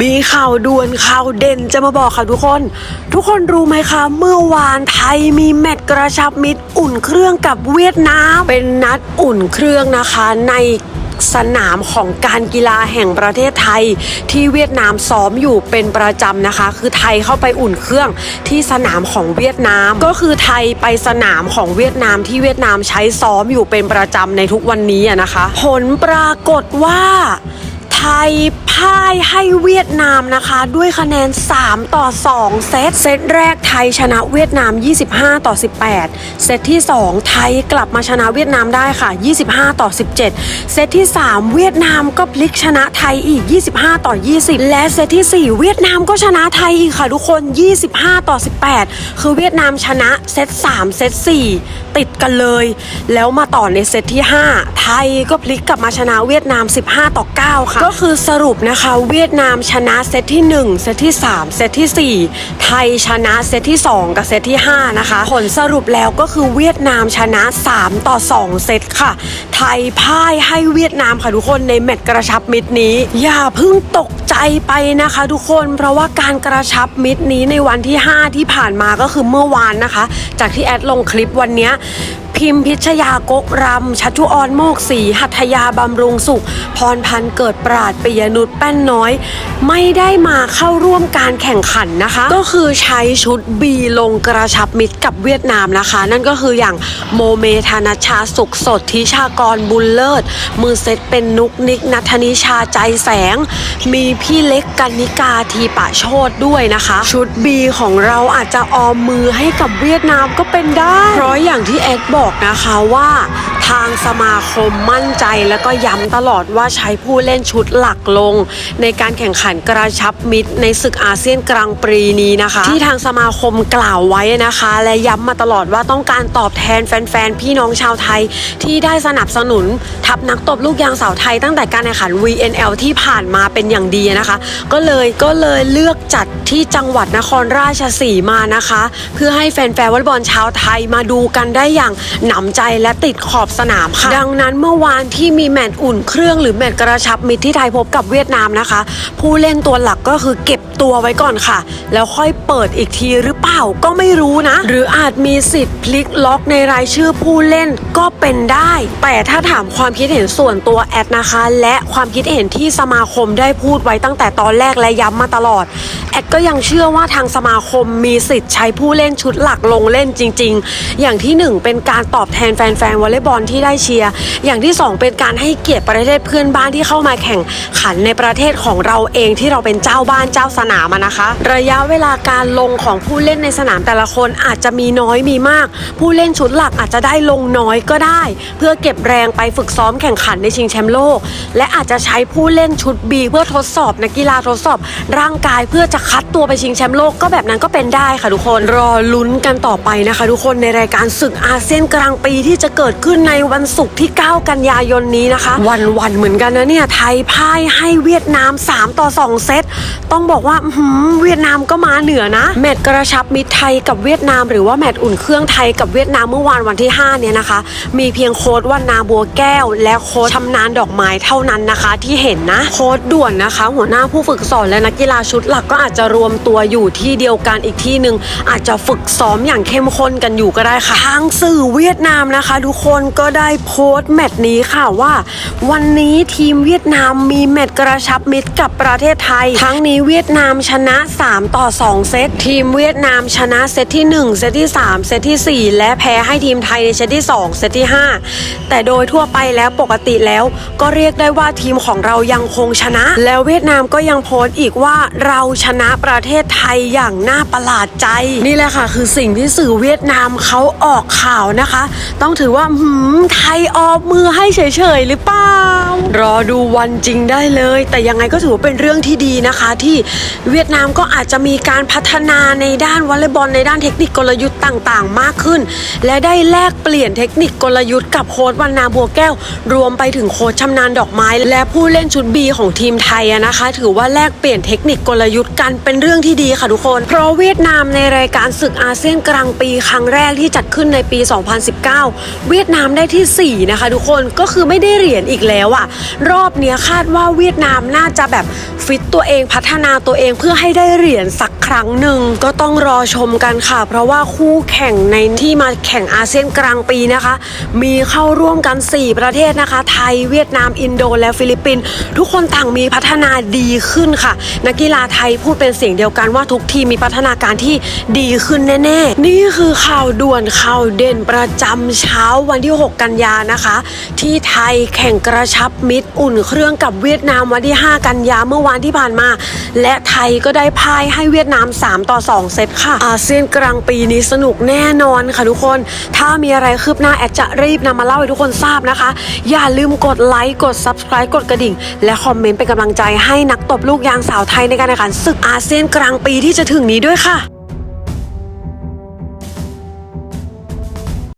มีข่าวด่วนข่าวเด่นจะมาบอกค่ะทุกคน ทุกคนรู้ไหมคะ เมื่อวานไทยมีแมตช์กระชับมิตรอุ่นเครื่องกับเวียดนาม เป็นนัดอุ่นเครื่องนะคะในสนามของการกีฬาแห่งประเทศไทย ที่เวียดนามซ้อมอยู่เป็นประจำนะคะ คือไทยเข้าไปอุ่นเครื่องที่สนามของเวียดนาม ก็คือไทยไปสนามของเวียดนามที่เวียดนามใช้ซ้อมอยู่เป็นประจำในทุกวันนี้นะคะ ผลปรากฏว่า ไทยพ่ายให้เวียดนามนะคะ ด้วยคะแนน 3 ต่อ 2 เซตเซตแรกไทยชนะเวียดนาม 25 ต่อ 18 เซตที่ 2 ไทยกลับมาชนะเวียดนามได้ค่ะ 25 ต่อ 17 เซตที่ 3 เวียดนามก็พลิกชนะไทยอีก 25 ต่อ 20 และเซตที่ 4 เวียดนามก็ชนะไทยอีกค่ะทุกคน 25 ต่อ 18 คือเวียดนามชนะเซต3 เซต4 ติดกันเลย แล้วมาต่อในเซตที่ 5 ไทยก็พลิกกลับมาชนะเวียดนาม 15 ต่อ 9 ค่ะก็คือสรุปนะคะ เวียดนามชนะเซตที่ 1 เซตที่ 3 เซตที่ 4 ไทยชนะเซตที่ 2 กับเซตที่ 5 นะคะ ผลสรุปแล้วก็คือเวียดนามชนะ 3 ต่อ 2 เซตค่ะ ไทยพ่ายให้เวียดนามค่ะทุกคนในแมตช์กระชับมิตรนี้ อย่าเพิ่งตกใจไปนะคะทุกคนเพราะว่าการกระชับมิตรนี้ในวันที่ 5 ที่ผ่านมาก็คือเมื่อวานนะคะ จากที่แอดลงคลิปวันนี้ พิมพิชยากกรำชัชชุออนโมกศรีหัตยาบำรุงสุข พรพันธ์เกิดปราดปิยนุชแป้นน้อย ไม่ได้มาเข้าร่วมการแข่งขันนะคะ ก็คือใช้ชุด B ลงกระชับมิตรกับเวียดนามนะคะ นั่นก็คืออย่างโมเมธานาชาสุขสดทิชากรบุญเลิศ มือเซตเป็นนุกนิกนัทนิชาใจแสง มีพี่เล็กกันนิกาทีปะโชดด้วยนะคะ ชุด B ของเราอาจจะออมมือให้กับเวียดนามก็เป็นได้ เพราะอย่างที่แอดบอกอกนะคะว่า ทางสมาคมมั่นใจแล้วก็ย้ำตลอดว่าใช้ผู้เล่นชุดหลักลง ในการแข่งขันกระชับมิตรในศึกอาเซียนกลางปรีนี้นะคะ ที่ทางสมาคมกล่าวไว้นะคะ และย้ำมาตลอดว่าต้องการตอบแทนแฟนๆ พี่น้องชาวไทย ที่ได้สนับสนุน ทัพนักตบลูกยางสาวไทยตั้งแต่การแข่งขัน VNL ที่ผ่านมาเป็นอย่างดีนะคะ ก็เลยก็เลยเลือกจัดที่จังหวัดนครราชสีมานะคะ เพื่อให้แฟนๆวอลเลย์บอลชาวไทยมาดูกันได้อย่างหนำใจและติดขอบสนามค่ะ ดังนั้นเมื่อวานที่มีแมตช์อุ่นเครื่องหรือแมตช์กระชับมิตรที่ไทยพบกับเวียดนามนะคะ ผู้เล่นตัวหลักก็คือเก็บตัวไว้ก่อนค่ะ แล้วค่อยเปิดอีกทีหรือเปล่าก็ไม่รู้นะ หรืออาจมีสิทธิ์พลิกล็อกในรายชื่อผู้เล่นก็เป็นได้ แต่ถ้าถามความคิดเห็นส่วนตัวแอดนะคะ และความคิดเห็นที่สมาคมได้พูดไว้ตั้งแต่ตอนแรกและย้ำมาตลอดแอดก็ยังเชื่อว่าทางสมาคมมีสิทธิ์ใช้ผู้เล่นชุดหลักลงเล่นจริง ๆ อย่างที่หนึ่งเป็นการตอบแทนแฟนๆวอลเลย์บอลที่ได้เชียร์อย่างที่สองเป็นการให้เกียรติประเทศเพื่อนบ้านที่เข้ามาแข่งขันในประเทศของเราเองที่เราเป็นเจ้าบ้านเจ้าสนามนะคะ ระยะเวลาการลงของผู้เล่นในสนามแต่ละคนอาจจะมีน้อยมีมาก ผู้เล่นชุดหลักอาจจะได้ลงน้อยก็ได้ เพื่อเก็บแรงไปฝึกซ้อมแข่งขันในชิงแชมป์โลก และอาจจะใช้ผู้เล่นชุด B เพื่อทดสอบนักกีฬาทดสอบ ร่างกายเพื่อจะคัดตัวไปชิงแชมป์โลกก็แบบนั้นก็เป็นได้ค่ะทุกคนรอลุ้นกันต่อไปนะคะ ทุกคนในรายการศึกอาเซียนกลางปีที่จะเกิดขึ้นในวันศุกร์ที่ 9 กันยายนนี้นะคะ วันวันเหมือนกันนะเนี่ย ไทยพ่ายให้เวียดนาม 3 ต่อ 2 เซต ต้องบอกว่าหือเวียดนามก็มาเหนือนะ แมตช์กระชับมิตรไทยกับเวียดนาม หรือว่าแมตช์อุ่นเครื่องไทยกับเวียดนามเมื่อวานวันที่ 5 เนี่ยนะคะ มีเพียงโค้ดวันนาบัวแก้ว และโค้ดชำนาญดอกไม้เท่านั้นนะคะ ที่เห็นนะโค้ดด่วนนะคะ หัวหน้าผู้ฝึกสอนและนักกีฬาชุดหลักก็อาจจะรวมตัวอยู่ที่เดียวกันอีกที่หนึ่งอาจจะฝึกซ้อมอย่างเข้มข้นกันอยู่ก็ได้ค่ะทางสื่อเวียดนามนะคะ ทุกคนก็ได้โพสต์แมตช์นี้ค่ะว่า วันนี้ทีมเวียดนามมีแมตช์กระชับมิตรกับประเทศไทย ทั้งนี้เวียดนามชนะ 3 ต่อ 2 เซต ทีมเวียดนามชนะเซตที่ 1 เซตที่ 3 เซตทีสี่ 4 และแพ้ให้ทีมไทยในเซตที่ 2 เซตที่ 5 แต่โดยทั่วไปแล้วปกติแล้ว ก็เรียกได้ว่าทีมของเรายังคงชนะ แล้วเวียดนามก็ยังโพสต์อีกว่าเราชนะประเทศไทยอย่างน่าประหลาดใจ นี่แหละค่ะ คือสิ่งที่สื่อเวียดนามเขาออกข่าวนะคะ ต้องถือว่าหืมไทยออกมือให้เฉยๆหรือเปล่า รอดูวันจริงได้เลย แต่ยังไงก็ถือว่าเป็นเรื่องที่ดีนะคะ ที่เวียดนามก็อาจจะมีการพัฒนาในด้านวอลเลย์บอลในด้านเทคนิคกลยุทธ์ต่างๆ มากขึ้น และได้แลกเปลี่ยนเทคนิคกลยุทธ์กับโค้ชวันนาบัวแก้ว รวมไปถึงโค้ชชำนาญดอกไม้ และผู้เล่นชุดบีของทีมไทยนะคะ ถือว่าแลกเปลี่ยนเทคนิคกลยุทธ์กันเป็นเรื่องที่ดีค่ะทุกคน เพราะเวียดนามในรายการศึกอาเซียนกลางปีครั้งแรกที่จัดขึ้นในปี 2019 เวียดนามได้ที่ 4 นะคะ ทุกคนก็คือไม่ได้เหรียญอีกแล้วอะรอบเนี้ยคาดว่าเวียดนามน่าจะแบบฟิตตัวเองพัฒนาตัวเองเพื่อให้ได้เหรียญสักครั้งหนึ่งก็ต้องรอชมกันค่ะ เพราะว่าคู่แข่งในที่มาแข่งอาเซียนกลางปีนะคะ มีเข้าร่วมกัน 4 ประเทศนะคะ ไทยเวียดนามอินโดและฟิลิปปินส์ทุกคนต่างมีพัฒนาดีขึ้นค่ะ นักกีฬาไทยพูดเป็นเสียงเดียวกันว่าทุกทีมมีพัฒนาการที่ดีขึ้นแน่ ๆ นี่คือข่าวด่วนข่าวเด่นประจำเช้าวันที่6 กันยานะคะ ที่ไทยแข่งกระชับมิตรอุ่นเครื่องกับเวียดนามวันที่ 5 กันยาเมื่อวานที่ผ่านมา และไทยก็ได้พ่ายให้เวียดนาม 3 ต่อ 2 เซตค่ะ อาเซียนกลางปีนี้สนุกแน่นอนค่ะทุกคน ถ้ามีอะไรคืบหน้าแอดจะรีบนำมาเล่าให้ทุกคนทราบนะคะ อย่าลืมกดไลค์กด subscribe กดกระดิ่ง และคอมเมนต์เป็นกำลังใจให้นักตบลูกยางสาวไทยในการแข่งขันศึกอาเซียนกลางปีที่จะถึงนี้ด้วยค่ะ